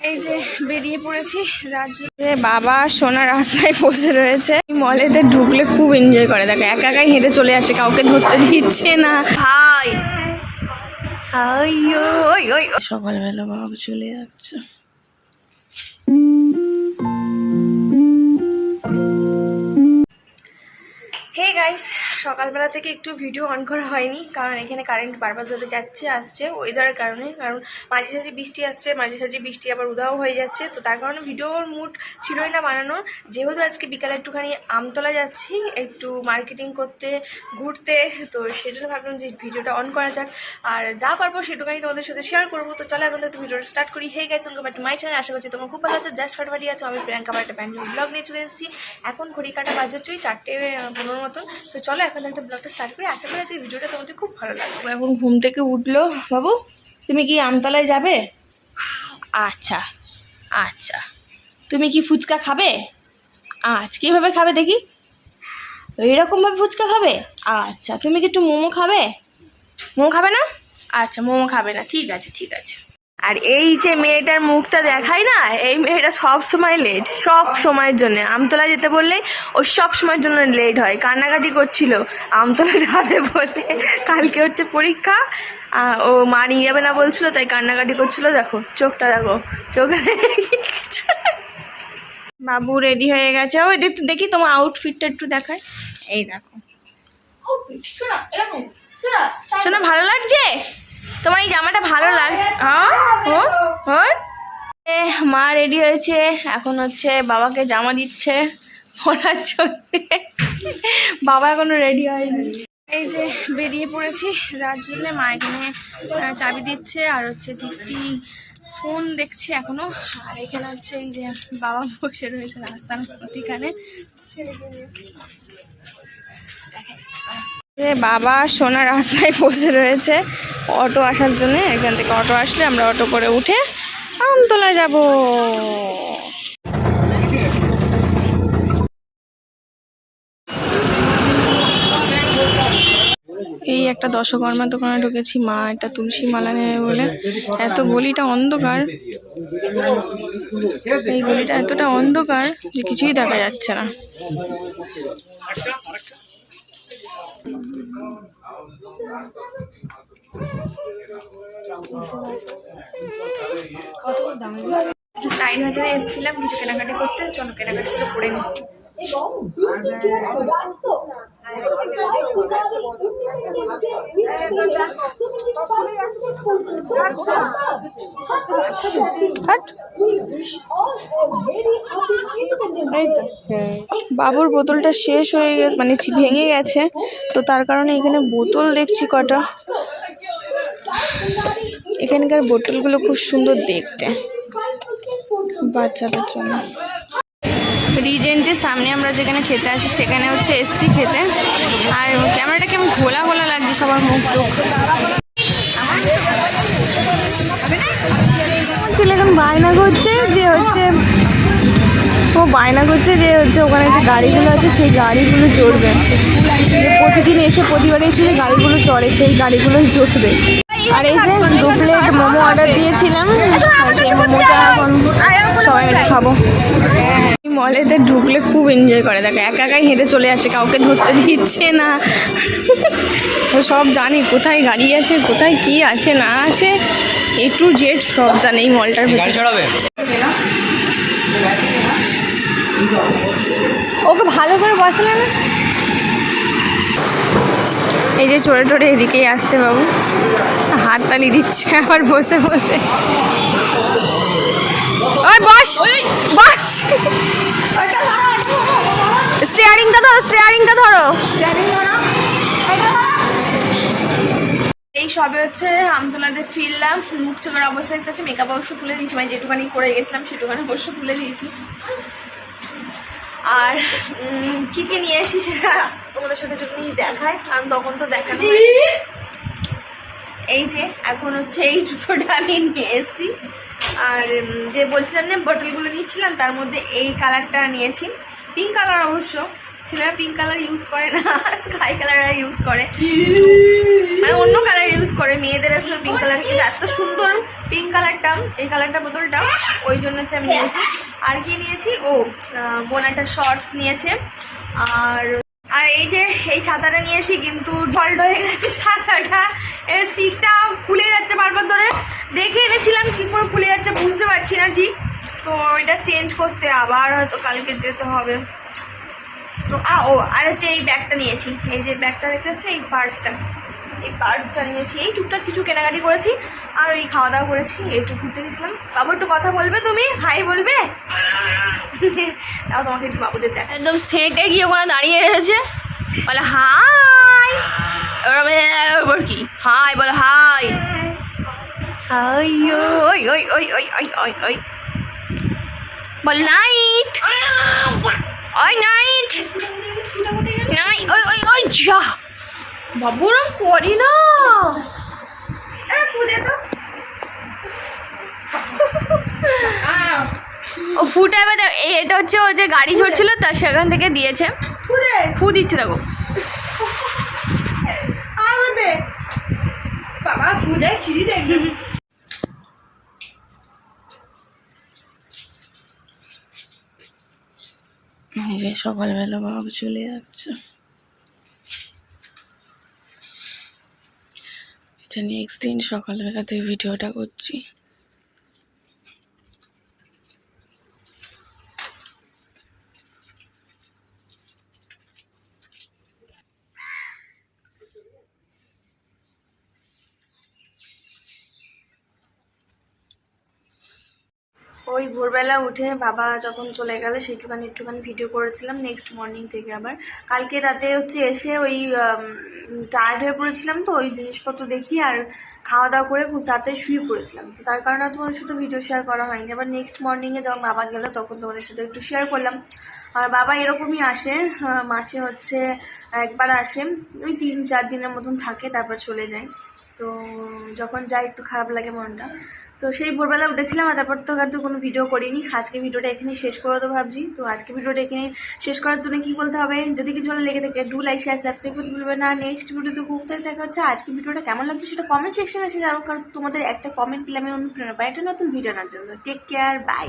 এই যে বেরিয়ে পড়েছি রাজ্যে বাবা সোনা রাস্তায় বসে রয়েছে। মলেতে ঢুকলে খুব এনজয় করে। দেখো একা একাই হেঁটে চলে যাচ্ছে কাউকে ধরতে দিচ্ছে না। ভাই সকালবেলা বাবা চলে যাচ্ছে। সকালবেলা থেকে একটু ভিডিও অন করা হয়নি কারণ এখানে কারেন্ট বারবার ধরে যাচ্ছে আসছে ওয়েদারের কারণে কারণ মাঝে সাঝে বৃষ্টি আসছে মাঝে সাঝে বৃষ্টি আবার উধাও হয়ে যাচ্ছে তো তার কারণে ভিডিওর মুড ছিলই না বানানো। যেহেতু আজকে বিকালে একটুখানি আমতলা যাচ্ছি একটু মার্কেটিং করতে ঘুরতে তো সেজন্য ভাবলাম যে ভিডিওটা অন করা যাক। আর যা পারব সেটুকুনি তোমাদের সাথে শেয়ার করব। তো চলো এখন তো ভিডিওটা স্টার্ট করি। হে গেছে মাই চ্যানেল আশা করছি তোমার খুব ভালো আছে। জাস্ট ফাটাফাটি আছো। আমি প্রিয়াঙ্কা বাড়িতে প্যান্ডেল ব্লগ নিয়ে চলে এসেছি। এখন ঘড়ি কাটা বাজাচ্ছি চারটে আহ, পনেরো মতন। তো চলো এখন একটা ব্লগটা স্টার্ট করি। আশা করি আজকে ভিডিওটা তোমাদের খুব ভালো লাগবে। এখন ঘুম থেকে উঠল। বাবু, তুমি কি আমতলায় যাবে? আচ্ছা আচ্ছা। তুমি কি ফুচকা খাবে? আচ্ছা কীভাবে খাবে দেখি? এইরকমভাবে ফুচকা খাবে? আচ্ছা তুমি কি একটু মোমো খাবে? মোমো খাবে না? আচ্ছা মোমো খাবে না। ঠিক আছে ঠিক আছে। আর এই যে মেয়েটার মুখটা দেখায় না এই মেয়েটা সব সময় লেট সব সময়ের জন্য। আমতলা যেতে বললে ও সব সময়ের জন্য লেট হয়। কান্নাকাটি করছিল আমতলা যাবে বলে। কালকে হচ্ছে পরীক্ষা ও মা নিয়ে যাবে না বলছিল তাই কান্নাকাটি করছিল। দেখো চোখটা দেখো চোখে বাবু রেডি হয়ে গেছে। ওই একটু দেখি তোমার আউটফিটটা একটু দেখায়। এই দেখো। শোনা ভালো লাগছে? তোমার এই জামাটা ভালো লাগছে হ্যাঁ? ও ও মা রেডি হয়েছে। এখন হচ্ছে বাবাকে জামা দিচ্ছে। পরার জন্য বাবা এখনও রেডি হয়নি। এই যে বেরিয়ে পড়েছি। যার জন্যে মা এখানে চাবি দিচ্ছে। আর হচ্ছে দীপ্তি ফোন দেখছি এখনও। আর এখানে হচ্ছে এই যে বাবা বসে রয়েছে রাস্তার যে বাবা সোনা রাস্তায় বসে রয়েছে। অটো আসার জন্য এখান থেকে অটো আসলে আমরা অটো করে উঠে আমতলা যাব। এই একটা দশকর্মা দোকানে ঢুকেছি, মা একটা তুলসী মালা নেবে বলে। এত গলিটা অন্ধকার। এই গলিটা এতটা অন্ধকার যে কিছুই দেখা যাচ্ছে না। স্টাইল এসেছিলাম, কিছু কেনাকাটি করতে কেনাকাটি করে বাবুর বোতলটা শেষ হয়ে গেছে মানে ভেঙে গেছে, তো তার কারণে এখানে বোতল দেখছি কটা। এখানকার বোতলগুলো খুব সুন্দর দেখতে। বাচ্চাদের জন্য। রিজেন্টের সামনে আমরা যেখানে খেতে আসি, সেখানে হচ্ছে এসছি খেতে। আর ক্যামেরাটা কেমন ঘোলা ঘোলা লাগছে সবার মুখ টুক। ছেলে এখন বায়না করছে যে হচ্ছে, ও বায়না করছে যে হচ্ছে ওখানে যে গাড়িগুলো আছে, সেই গাড়িগুলো চড়বে। প্রতিদিন এসে, প্রতিবার এসে যে গাড়িগুলো চড়ে, সেই গাড়িগুলোই চড়বে। আর এই যে দু প্লেট মোমো অর্ডার দিয়েছিলাম সেই মোমোটা এখন সবাই মিলে খাব। মলেতে ঢুকলে খুব এনজয় করে দেখো একা একাই হেঁটে চলে যাচ্ছে কাউকে ধরতে দিচ্ছে না। সব জানে কোথায় গাড়ি আছে কোথায় কি আছে না আছে এ টু জেড সব জানে এই মলটার ভিতরে। ওকে ভালো করে বসালে না? এই যে চড়ে টড়ে এদিকেই আসছে বাবু। হাত তালি দিচ্ছে আবার বসে বসে। ওই বস বস। স্টিয়ারিংটা ধরো স্টিয়ারিংটা ধরো। এই সবে হচ্ছে আমতলাতে ফিরলাম মুখ চোখের অবস্থা দেখতে হচ্ছে মেকআপ অবশ্য তুলে দিয়েছি মানে যেটুখানি করে গেছিলাম, সেটুখানি অবশ্য তুলে দিয়েছি। আর কি কি নিয়ে এসি সেটা তোমাদের সাথে একটু দেখায় কারণ তখন তো দেখানো। এই যে এখন হচ্ছে এই জুতোটা আমি নিয়ে এসেছি। আর যে বলছিলাম না বটলগুলো নিচ্ছিলাম তার মধ্যে এই কালারটা নিয়েছি। পিঙ্ক কালার অবশ্য। ছেলেরা পিঙ্ক কালার ইউজ করে না স্কাই কালার ইউজ করে। মানে অন্য কালার ইউজ করে মেয়েদের আসলে পিঙ্ক কালার কিন্তু এত সুন্দর পিঙ্ক কালারটা এই কালারটা বোতলটা ওই জন্য হচ্ছে আমি নিয়েছি। আর কি নিয়েছি? ও বোন একটা শর্টস নিয়েছে। আর আর এই যে এই ছাতাটা নিয়েছি কিন্তু ফল্ট হয়ে গেছে ছাতাটা। সিটটা খুলে যাচ্ছে বারবার ধরে। দেখে এনেছিলাম, কি করে খুলে যাচ্ছে বুঝতে পারছি না ঠিক। তো এটা চেঞ্জ করতে আবার হয়তো কালকে যেতে হবে। তো ও, আর হচ্ছে এই ব্যাগটা নিয়েছি। এই যে ব্যাগটা দেখতে হচ্ছে এই পার্সটা এই পার্সটা নিয়েছি। এই টুকটাক কিছু কেনাকাটি করেছি, আর এই খাওয়া দাওয়া করেছি, একটু ঘুরতে গেছিলাম। বাবু, একটু কথা বলবে তুমি? হাই বলবে? তাও তোমাকে একটু বাবুদের দেখ একদম সেটে গিয়ে ওখানে দাঁড়িয়ে রয়েছে। বলে হাই এবার কি? হাই বলে হাই। হাই ওই ওই ওই ওই ওই ওই ওই। বল নাইট। ওই নাইট। নাই ওই ওই ওই যা। বাবু ওরম করি না। ও ফুটা এবার দেখ, এটা হচ্ছে ও যে গাড়ি চড়ছিল তা সেখান থেকে দিয়েছে। ফু দিচ্ছে দেখো। সকালবেলা বাবা চলে যাচ্ছে। এটা নেক্সট দিন সকালবেলাতে ভিডিওটা করছি। ওই ভোরবেলা উঠে বাবা যখন চলে গেল, সেইটুখানি একটুখানি ভিডিও করেছিলাম নেক্সট মর্নিং থেকে আবার। কালকে রাতে হচ্ছে এসে ওই টায়ার্ড হয়ে পড়েছিলাম তো, ওই জিনিসপত্র দেখি আর খাওয়া দাওয়া করে খুব তাড়াতাড়ি শুয়ে পড়েছিলাম। তো তার কারণে তোমাদের সাথে ভিডিও শেয়ার করা হয়নি। আবার নেক্সট মর্নিংয়ে যখন বাবা গেল, তখন তোমাদের সাথে একটু শেয়ার করলাম। আর বাবা এরকমই আসে মাসে হচ্ছে একবার আসে, ওই তিন চার দিনের মতন থাকে, তারপর চলে যায়। তো যখন যাই একটু খারাপ লাগে মনটা। তো সেই ভোরবেলা উঠেছিলাম আর তারপর তো আর তো কোনো ভিডিও করিনি। আজকে ভিডিওটা এখানে শেষ করে তো ভাবছি। তো আজকে ভিডিওটা এখানে শেষ করার জন্য কি বলতে হবে? যদি কিছু ভালো লেগে থাকে ডু লাইক শেয়ার সাবস্ক্রাইব করতে ভুলবে না। নেক্সট ভিডিওতে কোথায় দেখা হচ্ছে। আজকে ভিডিওটা কেমন লাগবে সেটা কমেন্ট সেকশনে এসে জানো কারণ তোমাদের একটা কমেন্ট পেলে আমি অনুপ্রেরণা পাই। একটা নতুন ভিডিও আনার জন্য। Take care bye